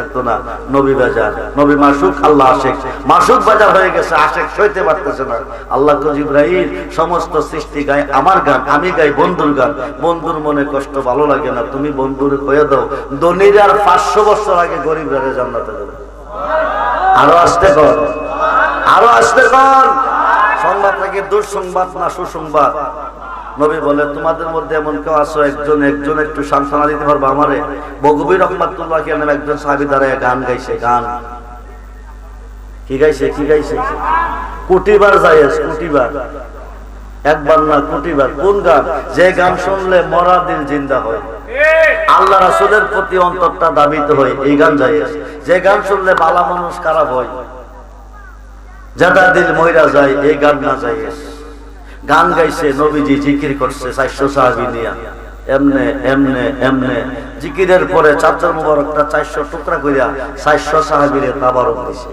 থাকতো না। নবী বাজার। নবী মাসুক আল্লাহ আশেক। মাসুক বাজার হয়ে গেছে, আশেক সইতে পারতেছে না। আল্লাহ ইব্রাহিম সমস্ত সৃষ্টি গায় আমার গান, আমি গাই বন্ধুর গান। বন্ধুর মনে কষ্ট ভালো লাগে না, তুমি বন্ধুর কয়ে দাও। দনির আর পাঁচশো বছর আগে গরিব রারে জান্নাতে দেবে আরও আসতে কর। আরও আসতে কর। সংবাদ নাকি দুঃসংবাদ না সুসংবাদ। নবী বলে, তোমাদের মধ্যে এমন কেউ আছো? একজন একজন একটু সান্ত্বনা দিতে পারব আমারে? বগুবি রহমাতুল্লাহ কে নামে একজন সাহাবি দাঁড়ায় গান গাইছে, গান। কি গাইছে কি গাইছে? কোটিবার যাইস কোটিবার। একবার না, কোটিবার। কোন গান? যে গান শুনলে মরা দিল জিন্দা হয়। আল্লাহ রাসুলের প্রতি অন্তরটা দাবিত হয়, এই গান যাইস যে গান শুনলে বালা মানুষ খারাপ হয়, যাদা দিল ময়রা যায়, এই গান না যাইস গান গাইছে, নবীজি জিকির করছে, চারশো সাহাবি নিয়া। এমনে এমনে এমনে। জিকিরের পরে চাচার মুবারকটা চারশো টুকরা করিয়া চারশো সাহাবিরে তাবারক দিছে।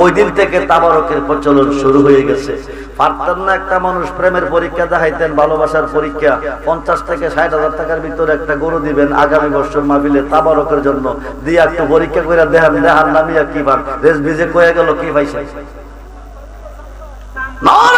ওই দিন থেকে তাবারকের প্রচলন শুরু হয়ে গেছে। পারতেন না একটা মানুষ প্রেমের পরীক্ষা দেখাইতেন, ভালোবাসার পরীক্ষা। পঞ্চাশ থেকে ষাট হাজার টাকার ভিতরে একটা গরু দিবেন, আগামী বছর মাবিলে তাবারকের জন্য। দিয়ে একটু পরীক্ষা করে দেখান দেখান নামিয়া কি পান। রেস ভিজে কয়ে গেল, কি পাইছে নারায়ণ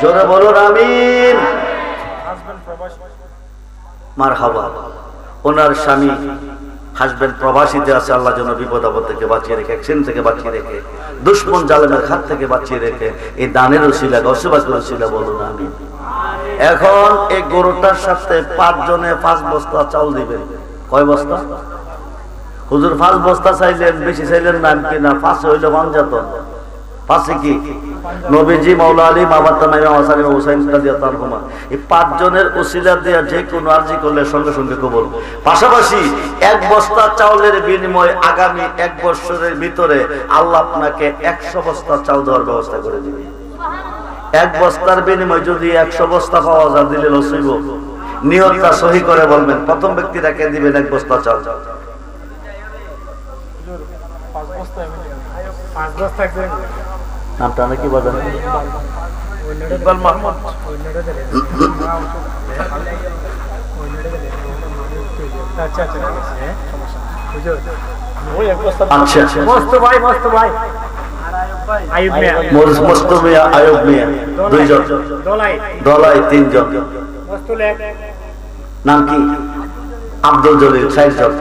জোরে বলুন আমিন। মার হাবা ওনার স্বামী হাসবেন্ড প্রবাসীতে আছে আল্লাহ যেন বিপদ আপদ থেকে বাঁচিয়ে রেখে অ্যাক্সিডেন্ট থেকে বাঁচিয়ে রেখে দুশ্মন জালেমের হাত থেকে বাঁচিয়ে রেখে এই দানের ওসিলা গসবাসের ওসিলা বলুন আমি এখন এই গরুটার সাথে পাঁচ জনে পাঁচ বস্তা চাউল দিবেন। কয় বস্তা? হুজুর পাঁচ বস্তা চাইলেন বেশি চাইলেন নাম কি না? পাঁচে হইলে বানজাত কি নবীজি মাওলা আলী এই পাঁচ জনের ওসিলা যে কোনো আরজি করলে সঙ্গে সঙ্গে কবল পাশাপাশি এক বস্তা চাউলের বিনিময় আগামী এক বছরের ভিতরে আল্লাহ আপনাকে একশো বস্তা চাউল দেওয়ার ব্যবস্থা করে দিবে এক বস্তার বিনিময় যদি একশো বস্তা পাওয়া যায় দিলে লসইব নিয়তটা সহি করে বলবেন প্রথম ব্যক্তিটাকে দিবেন এক বস্তা চাল পাঁচ বস্তা একজন নামটা নাকি বলেন ইকবাল মাহমুদ। আচ্ছা। মস্ত ভাই মস্ত ভাই আইব মস্ত মিয়া আয়ব মিয়া দুইজন। দলাই দলাই তিনজন। নাম কি? আব্দুল জলিল ষাটজন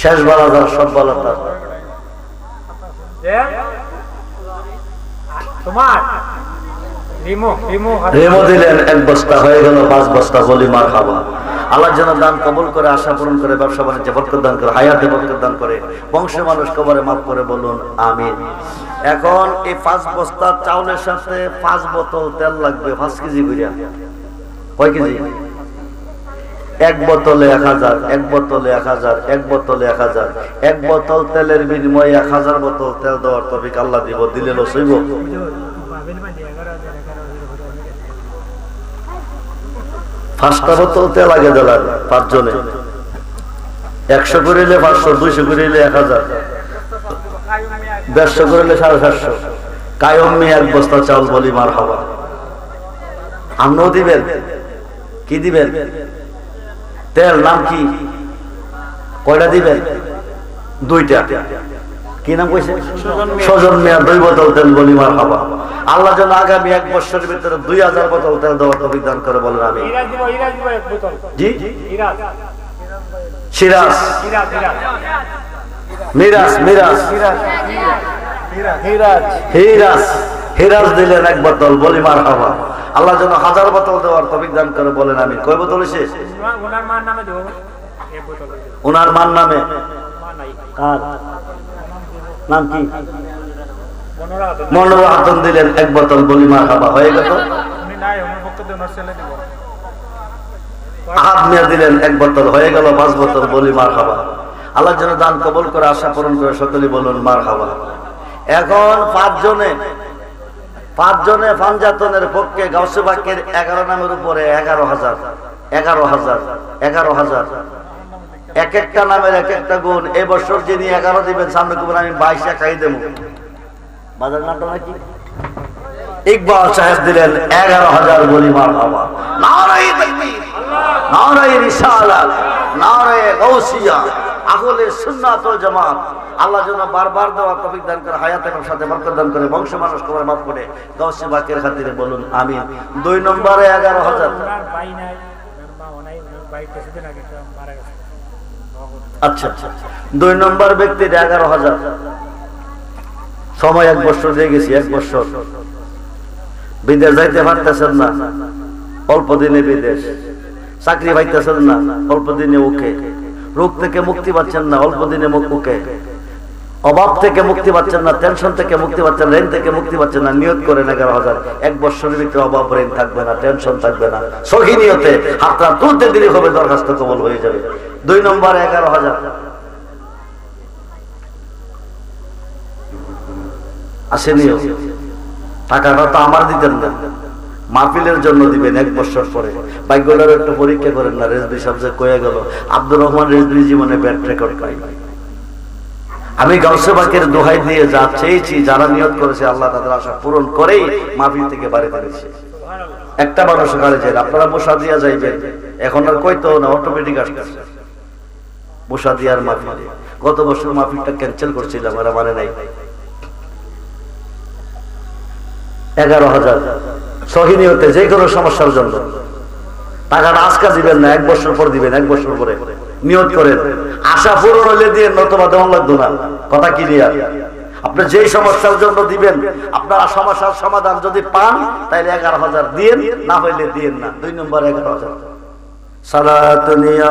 শেষ বলা যার সব বলা তার তোমার? রিমো রিমো রেমো দিলেন এক বস্তা হয়ে গেল পাঁচ বস্তা বলি মার খাবা আল্লাহ যেন দান কবুল করে আশা পূরণ করে ব্যবসা বাণিজ্য বরকত দান করে হায়াতে বরকত দান করে বংশের মানুষ কবরে মাফ করে বলুন আমি এখন এই পাঁচ বস্তা চাউলের সাথে পাঁচ বোতল তেল লাগবে পাঁচ কেজি করিয়া কয় কেজি? এক বোতলে এক হাজার, এক বোতলে এক হাজার, এক বোতলে এক হাজার, এক বোতল তেলের বিনিময়ে এক হাজার বোতল তেল দেওয়ার তফিক আল্লাহ দিব, দিলে লসইব পাঁচটা বোতল তেল আগে দিলাম, পাঁচজনে। একশো করিলে পাঁচশো, দুইশো করিলে এক হাজার। দেড়শো করিলে সাড়ে সাতশো কায়ম এক বস্তা চাউল বলি মার হবা আমরাও দিবেন? কি দিবেন? তেল নাম কি? কয়টা দিবেন? দুইটা। কি নাম কইছে? সজন মিয়া দুই বোতল তেল বলি মার খাবা আল্লাহ যেন আগামী এক বছরের ভিতরে দুই হাজার বোতল তেল দেওয়ার তফিক দান করে বলেন আমি জি? সিরাজ। মিরাজ মিরাজ। হিরাজ হিরাজ। দিলেন এক বোতল বলি মার খাবা আল্লাহ যেন হাজার বোতল দেওয়ার তফিক দান করে বলেন আমি। কয় বোতল এসে ওনার মার নামে নামে? কার? নাম কি? মনোর হাতন দিলেন এক বোতল বলি খাবা হয়ে গেল। আহাদ মিয়া দিলেন এক বোতল হয়ে গেল পাঁচ বোতল বলি মার খাবা। আল্লাহ যেন দান কবল করে আশা পূরণ করে সকলে বলুন মার হাওয়া এখন পাঁচজনে পাঁচজনে পাঞ্জাতনের পক্ষে গাউসে বাক্যের এগারো নামের উপরে এগারো হাজার এগারো হাজার এগারো হাজার। এক একটা নামের এক একটা গুণ। এই বছর যিনি এগারো দিবেন, সামনে কুবেন আমি বাইশ একাই দেবো। বাজার নামটা নাকি ইকবাল সাহেব দিলেন, এগারো হাজার বলি মার বাবা। নারাই তাকবীর নারাই রিসালাত নারাই গাউসিয়া। আহলে সুন্নাত ওয়াল জামাত। আল্লাহ যেন বারবার দেওয়া তৌফিক দান করে হায়াত এবং সাথে বরকত দান করে বংশ মানুষ করে মাফ করে গাউসি বাকের খাতিরে বলুন আমিন। দুই নম্বরে এগারো হাজার। ওনার ভাই নাই ওনার নাই ভাই কিছুদিন আগে মারা গেছে। আচ্ছা আচ্ছা দুই নম্বর ব্যক্তির এগারো হাজার। সময় এক বছর দিয়ে গেছি এক বছর। বিদেশ যাইতে পারতেছেন না। অল্প দিনে বিদেশ। চাকরি পাইতেছেন না অল্প দিনে ওকে রোগ থেকে মুক্তি পাচ্ছেন না, অল্প দিনে মুখ- অভাব থেকে মুক্তি পাচ্ছেন না টেনশন থেকে মুক্তি পাচ্ছেন ঋণ থেকে মুক্তি পাচ্ছেন না, নিয়ত করেন এগারো হাজার। এক বছরের ভিতরে অভাব, ঋণ থাকবে না টেনশন থাকবে না। সহি নিয়তে হাতটা তুলতে দেরি হবে, দরখাস্ত কবল হয়ে যাবে। দুই নম্বর, এগারো হাজার। আসেনিও, টাকাটা তো আমার দিতেন না। মাহফিলের জন্য দিবেন এক বছর পরে। ভাগ্যটার একটু পরীক্ষা করেন না রেজবি সবচেয়ে কয়ে গেল, আব্দুর রহমান রেজবি জীবনে ব্যাট রেকর্ড পাই আমি গাউসে বাকের দোহাই দিয়ে যা চেয়েছি, যারা নিয়ত করেছে, আল্লাহ তাদের আশা পূরণ করেই মাহফিল থেকে বাড়ি দিয়েছে একটা মানুষ গাড়ি যায়, আপনারা বসা দিয়া যাইবেন। এখন আর কইতো না অটোমেটিক আসতেছে। বসা দিয়ার মাহফিলে গত বছর মাহফিলটা ক্যান্সেল করছিলাম এরা মানে নাই। এগারো হাজার। সহিনী হতে যে কোনো সমস্যার জন্য। টাকাটা আজকা দিবেন না, এক বছর পর দিবেন, এক বছর পরে। নিয়ত করেন। আশা পূরণ হলে দিয়ে নতুবা দেওয়ান লাগতো না। কথা ক্লিয়ার আপনি যেই সমস্যার জন্য দিবেন, আপনার সমস্যার সমাধান যদি পান তাহলে এগারো হাজার দিয়েন, না হইলে দিয়েন না। দুই নম্বর এগারো হাজার। সালাতুনিয়া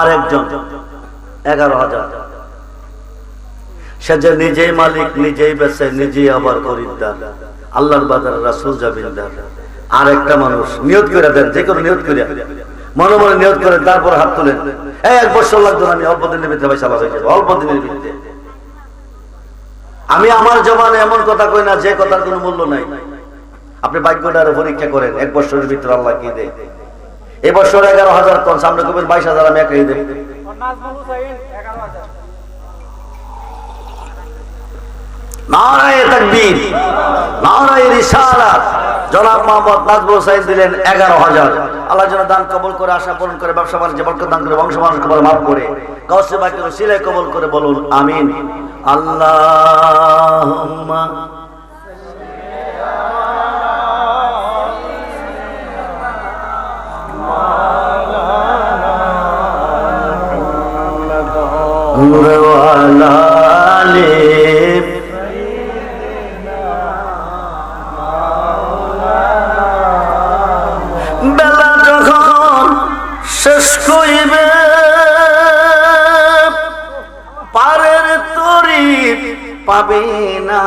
আরেকজন এগারো হাজার। সে যে নিজেই মালিক, নিজেই বেছে নিজেই আবার খরিদ্দার। আল্লাহর বাজার রাসুল জামিনদার আর একটা মানুষ নিয়ত করে দেন, যে কোনো নিয়ত করে মনে মনে নিয়ত করেন তারপর হাত তুলেন। এক বছর লাগতো আমি অল্প দিনের ভিতরে পয়সা হয়ে যাব অল্প দিনের ভিতরে। আমি আমার জমানে এমন কথা কই না, যে কথার কোনো মূল্য নাই। আপনি ভাগ্যটার পরীক্ষা করেন, এক বছরের ভিতরে আল্লাহ কি দেয়? এবছর এগারো হাজার টন, সামনে করবেন বাইশ হাজার আমি একাই দেব। দিলেন এগারো হাজার। আল্লাহ দান কবল করে, আশা পূরণ করে করে, বংশ মানুষকে বলে মাফ করে কবল করে বলুন, আমিন। আল্লাহ বেলা যখন শেষ পারের তরি পাবে না।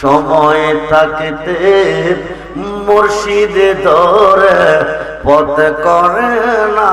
সময় থাকিতে মুর্শিদে ধরে পথ করে না।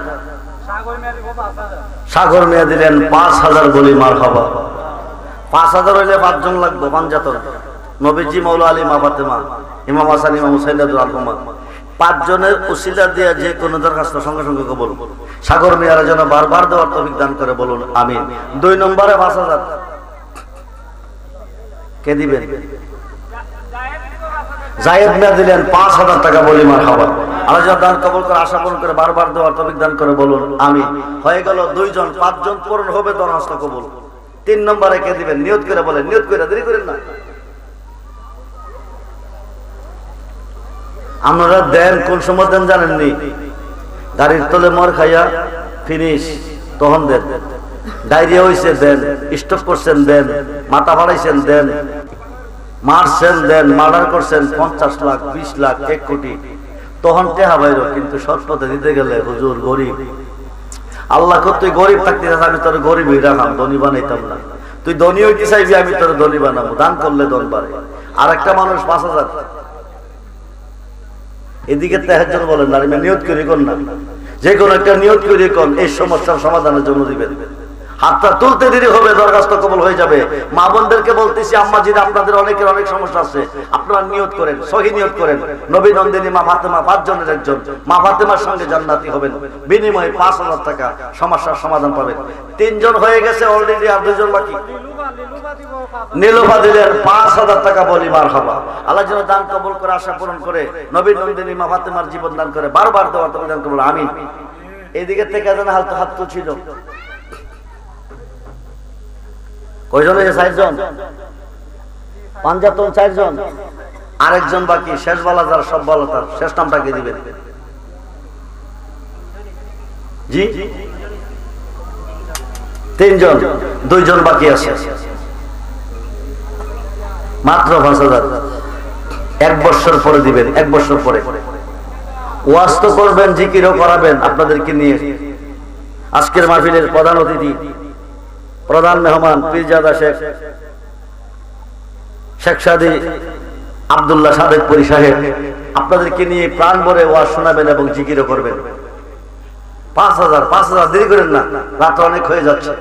সাগর মেয়ে দিলেন পাঁচ হাজার বলি মার হবা পাঁচ হাজার হইলে পাঁচজন লাগবে পাঞ্জাতন নবীজি মৌলা আলী মা ফাতেমা, ইমাম হাসান, ইমাম হুসাইন আব্দুল আলমা পাঁচজনের উসিলা দিয়ে যে কোনো দরখাস্ত সঙ্গে সঙ্গে কবল। সাগর মেয়ারা যেন বারবার দেওয়ার তফিক দান করে বলুন আমি দুই নম্বরে পাঁচ হাজার। কে দিবেন? জায়েদ মিয়া দিলেন পাঁচ হাজার টাকা বলি মার খাবার। আপনারা দেন, কোন সময় দেন জানেননি? গাড়ির তলে মর খাইয়া ফিনিশ তখন দেন। ডায়রিয়া হয়েছে দেন। স্টক করছেন, দেন। মাথা ফাড়াইছেন দেন। মারছেন, দেন। মার্ডার করছেন, পঞ্চাশ লাখ, বিশ লাখ, এক কোটি। তখন টেহা বাইর কিন্তু সৎপথে দিতে গেলে হুজুর গরিব। আল্লাহ তুই গরিব থাকতে চাস, আমি তোর গরিবই রাখাম ধনী বানাইতাম না। তুই ধনী হইতে চাইবি আমি তোর ধনী বানাবো দান করলে ধন বাড়ে। আর একটা মানুষ পাঁচ হাজার। এদিকে তেহাজ্জন বলেন না আমি নিয়ত করি কোন না। যে কোনো একটা নিয়ত করি কোন এই সমস্যার সমাধানের জন্য দিবেন। হাতটা তুলতে দেরি হবে, দরখাস্ত কবল হয়ে যাবে। মা বোনদেরকে বলতেছি, আম্মা জিরা আপনাদের অনেকের অনেক সমস্যা আছে। আপনারা নিয়ত করেন, সহি নিয়ত করেন। নবী নন্দিনী মা ফাতেমা পাঁচজনের একজন। মা ফাতেমার সঙ্গে জান্নাতি হবেন। বিনিময়ে পাঁচ হাজার টাকা সমস্যার সমাধান পাবেন। তিনজন হয়ে গেছে অলরেডি আর দুজন বাকি। নীলফা আমি এদিকে থেকে যেন হাত হাত তুলছিল। কয়জন হয়েছে? পাঞ্জাতন চারজন। আরেকজন বাকি, শেষ যার, সব তার। শেষ দিবেন? জি? তিনজন। দুইজন বাকি আছে। মাত্র পাঁচ হাজার। এক বছর পরে দিবেন, এক বছর পরে। ওয়াজ তো করবেন, জিকিরও করাবেন আপনাদেরকে নিয়ে। আজকের মাহফিলের প্রধান অতিথি প্রধান মেহমান পীরজাদা শেখ শেখ সাদি, আবদুল্লাহ সাদেক পরি সাহেব, আপনাদেরকে নিয়ে প্রাণ ভরে ওয়াজ শোনাবেন এবং জিকিরও করবেন। পাঁচ হাজার পাঁচ হাজার, দেরি করেন না, রাত অনেক হয়ে যাচ্ছে।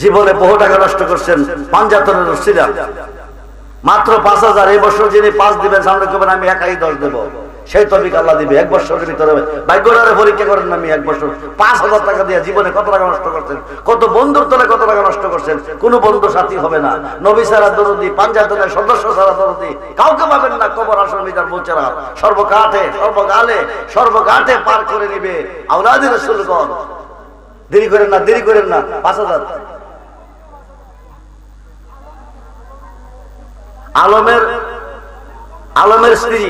জীবনে বহু টাকা নষ্ট করছেন, পাঞ্জাতনের রসিরা মাত্র পাঁচ হাজার, এই বছর যিনি পাঁচ দিবেন, সামনে করবেন আমি একাই দশ দেবো। সেই তবিক আল্লাহ দিবে। এক বছরের ভিতরে ভাগ্যটারে পরীক্ষা করেন না আমি এক বছর। পাঁচ হাজার টাকা দিয়ে জীবনে কত টাকা নষ্ট করছেন? কত বন্ধুর তলে কত টাকা নষ্ট করছেন? কোন বন্ধু সাথী হবে না। নবী সারা দরদি পাঞ্জাতনের সদস্য সারা দরদি, কাউকে পাবেন না। কবর আসন মিটার বলছেরা সর্বকাঠে সর্বকালে সর্বকাঠে পার করে নিবে। আউলাদি রসুলগণ। দেরি করেন না, দেরি করেন না। পাঁচ হাজার। আলমের আলমের স্ত্রী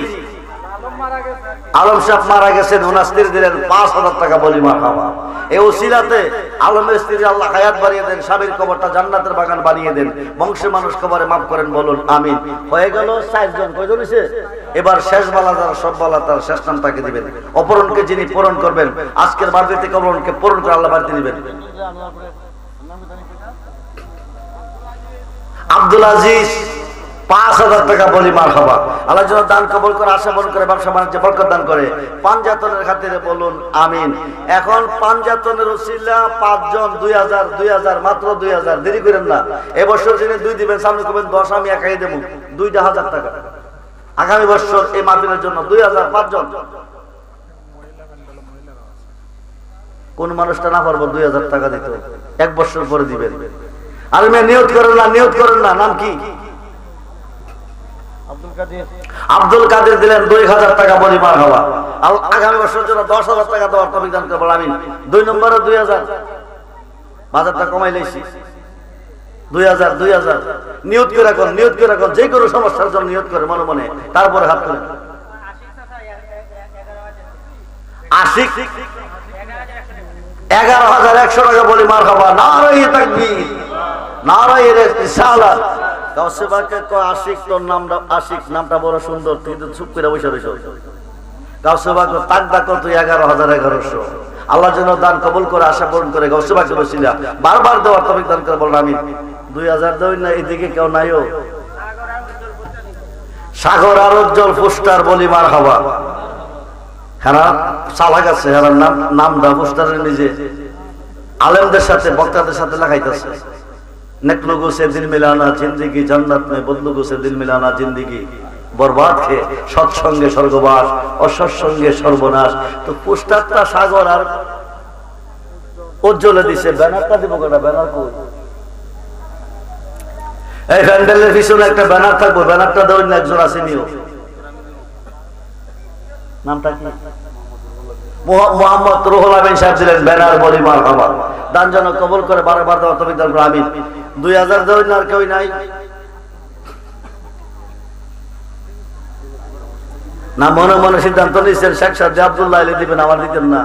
আলম সাহেব মারা গেছেন, ওনার স্ত্রী দিলেন পাঁচ হাজার টাকা বলি মার খাওয়া। এই ওসিলাতে আলমের স্ত্রী আল্লাহ হায়াত বাড়িয়ে দেন, স্বামীর কবরটা জান্নাতের বাগান বানিয়ে দেন। মানুষ কবরে মাফ করেন, বলুন হয়ে গেল কয়জন এবার শেষ বালা সব বালা তার শেষ নাম তাকে দিবেন। অপরণকে যিনি পূরণ করবেন, আজকের বাড়িতে কবরণকে পূরণ করে আল্লাহ বাড়িতে দিবেন। আব্দুল আজিজ পাঁচ হাজার টাকা বলি মার খাবা আল্লাহ যেন দান কবল করে, আশা বল করে, ব্যবসা বাণিজ্য বরকত দান করে। পাঞ্জাতনের খাতিরে বলুন, আমিন। এখন পাঞ্জাতনের উসিলা পাঁচজন, দুই হাজার দুই হাজার, মাত্র দুই হাজার। দেরি করেন না। এবছর যিনি দুই দিবেন, সামনে করবেন দশ, আমি একাই দেবো। দুইটা হাজার টাকা। আগামী বছর এই মাহফিলের জন্য দুই হাজার, পাঁচজন। কোন মানুষটা না পারব দুই হাজার টাকা দিতে। এক বছর পরে দিবেন। আর মেয়ে নিয়ত করেন না নিয়ত করেন না। নাম কি? আব্দুল কাদের। দিলেন দুই হাজার টাকা পরিমাণ হওয়া। আগামী বছর জন্য দশ হাজার টাকা দেওয়ার তফিক দান করব। আমি দুই নম্বরে দুই হাজার। বাজারটা কমাই লাইছি। দুই হাজার দুই হাজার। যে কোনো করে তারপরে হাত এগারো হাজার একশো টাকা বলি মার আল্লাহ যেন দান কবুল করে, আশা পূরণ করে গাউসেবাকে বসিলা বারবার দেওয়ার তবে দান করে বললাম আমি দুই হাজার দেই না, এদিকে কেউ নাইও সাগর আর উজ্জ্বল পুস্টার বলি, মার হবা। হ্যাঁ হ্যাঁ নাম নাম নিজে। আলেমদের সাথে, বক্তাদের সাথে লাগাইতেছে। নেকলুগু সে দিন মিলানা জিন্দিগি, জান্নাত মে বদলুগু সে দিন মিলানা জিন্দিগি। বরবাদ খেয়ে সৎসঙ্গে স্বর্গবাস, অসৎসঙ্গে সর্বনাশ। তো পোস্টারটা সাগর আর উজ্জ্বলে দিছে ব্যানারটা দিব কেনা ব্যানার কই? এই প্যান্ডেলের পিছনে একটা ব্যানার থাকব, ব্যানারটা দেওয়ার একজন আসেনিও নামটা কি? মোহাম্মদ রুহুল আমিন সাহেব দিলেন ব্যানার বলিমার খাবার দান যেন কবল করে তবে দান করে আমিন। দুই হাজার দেওয়ার না আর কেউ নাই। না, মনে মনে সিদ্ধান্ত নিচ্ছেন শেখ সাহেব আবদুল্লাহ আলী দিবেন, আমার দিতেন না।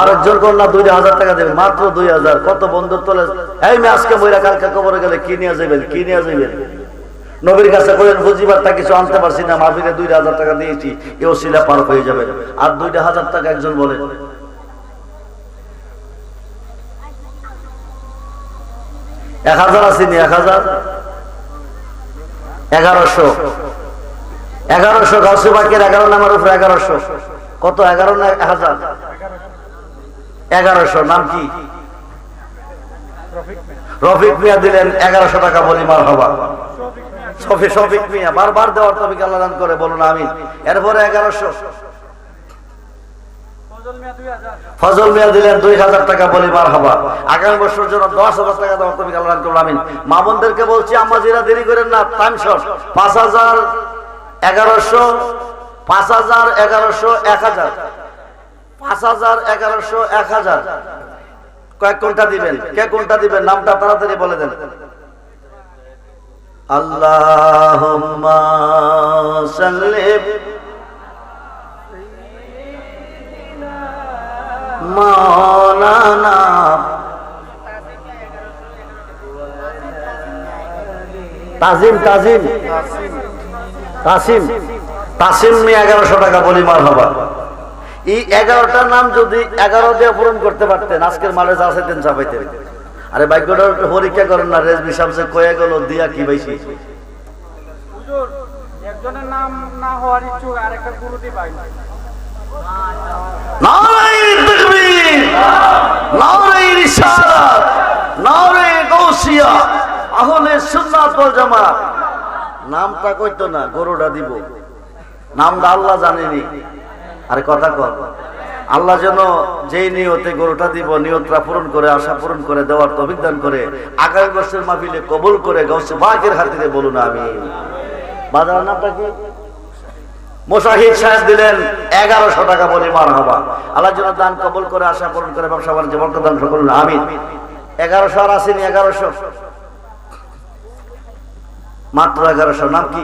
আর একজন দুই হাজার টাকা দেবেন, মাত্র দুই হাজার। কত বন্ধুর তোলে এই আজকে মহিলা কালকে কবরে গেলে কি নিয়ে যাবেন, কি নিয়ে যাবেন? নবীর কাছে করেন বুঝিবার তা কিছু আনতে পারছি না, মাহফিলে দুই হাজার টাকা দিয়েছি এও শিলা পার হয়ে যাবে। আর দুইটা হাজার টাকা একজন বলে। এক হাজার আসেনি এক হাজার? এগারোশো। এগারোশো গাছু বাকির এগারো নামের উপরে এগারোশো। কত? এগারো না এক হাজার? এগারোশো। নাম কি? রফিক মিয়া। দিলেন, এগারোশো টাকা বলিমার হবা। শফি শফিক মিয়া, বারবার দেওয়ার তবে আল্লাহ দান করে, বলুন আমি এরপরে এগারোশো। ফজল মিয়া দিলেন দুই হাজার টাকা বলিমার হবা আগামী বছর জন্য দশ হাজার টাকা দেওয়ার তবে আল্লাহ দান করুন, আমিন। মা বোনদেরকে বলছি, আম্মা জিরা, দেরি করেন না টাইম শর্ট পাঁচ হাজার এগারোশো, পাঁচ হাজার এগারোশো এক হাজার। পাঁচ হাজার এগারোশো এক হাজার। কয়েক কোনটা দিবেন? কে কোনটা দিবেন? নামটা তাড়াতাড়ি বলে দেন। মাওলানা তাজিম তাজিম। তাসিম। তাসিম নিয়ে এগারোশো টাকা বলি মার হবা। এই এগারোটার নাম যদি এগারো দিয়ে পূরণ করতে পারতেন, আজকের মালে যা চাইতেন চাপাইতেন আরে ভাগ্যটা পরীক্ষা করেন না রেজবি সামসে কয়ে গেল দিয়া কি পাইছি? একজনের নাম না হওয়ার ইচ্ছুক গুরুটি পাই নামটা কইতো না গরুটা দিব। নামটা আল্লাহ জানেনি। আরে কথা কর আল্লাহ যেন যেই নিয়তে গরুটা দিব, নিয়তটা পূরণ করে, আশা পূরণ করে, দেওয়ার অভিজ্ঞান করে, আগামী বছর মাহফিলে কবুল করে গৌসে বাকের হাতিরে বলুন আমি বাজার নামটা এগারোশো আর এগারোশো। মাত্র এগারোশো, নাম কি?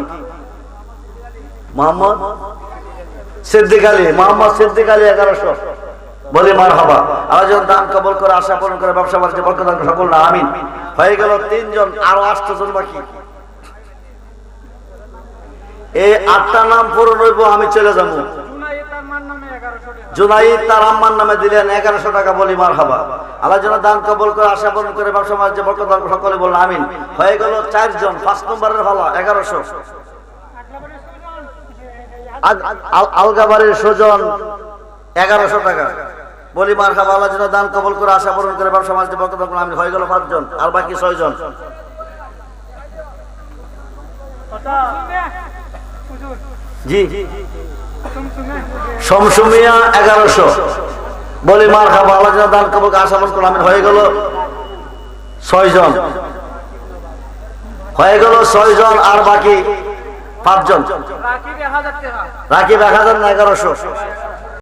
মোহাম্মদ সিদ্দিক আলী, মোহাম্মদ সিদ্দিক আলী এগারোশো। বলে মার হবা যেন দান কবল করে, আশা পূরণ করে, ব্যবসা বাণিজ্য সকল না, আমিন। হয়ে গেল তিনজন, আরও জন বাকি। এই আটটা নাম পূরণ হইব, আমি চলে যাব। জুনাই তার আম্মার নামে দিলেন, এগারোশো টাকা, বলি মার হাবা আল্লাহ যেন দান কবল করে, আশা পূরণ করে, ব্যবসা বাণিজ্য, বরকত দান সকলে বললেন, আমিন। হয়ে গেল চারজন, পাঁচ নম্বরের ভালো এগারোশো। আলগাবাড়ির সুজন এগারোশো টাকা। বলি, মার খাবা আল্লাহ যেন দান কবল করে, আশা পূরণ করে ব্যবসা দান করুন হয়ে গেল পাঁচজন, আর বাকি ছয়জন। জি। সমসুমিয়া এগারোশো। বলি, মার খাব আল্লাহ যেন দান কবল করে, আশা পূরণ আমিন হয়ে গেল ছয়জন। হয়ে গেল ছয়জন, আর বাকি পাঁচজন। রাকিব এক হাজার এক হাজার না এগারোশো।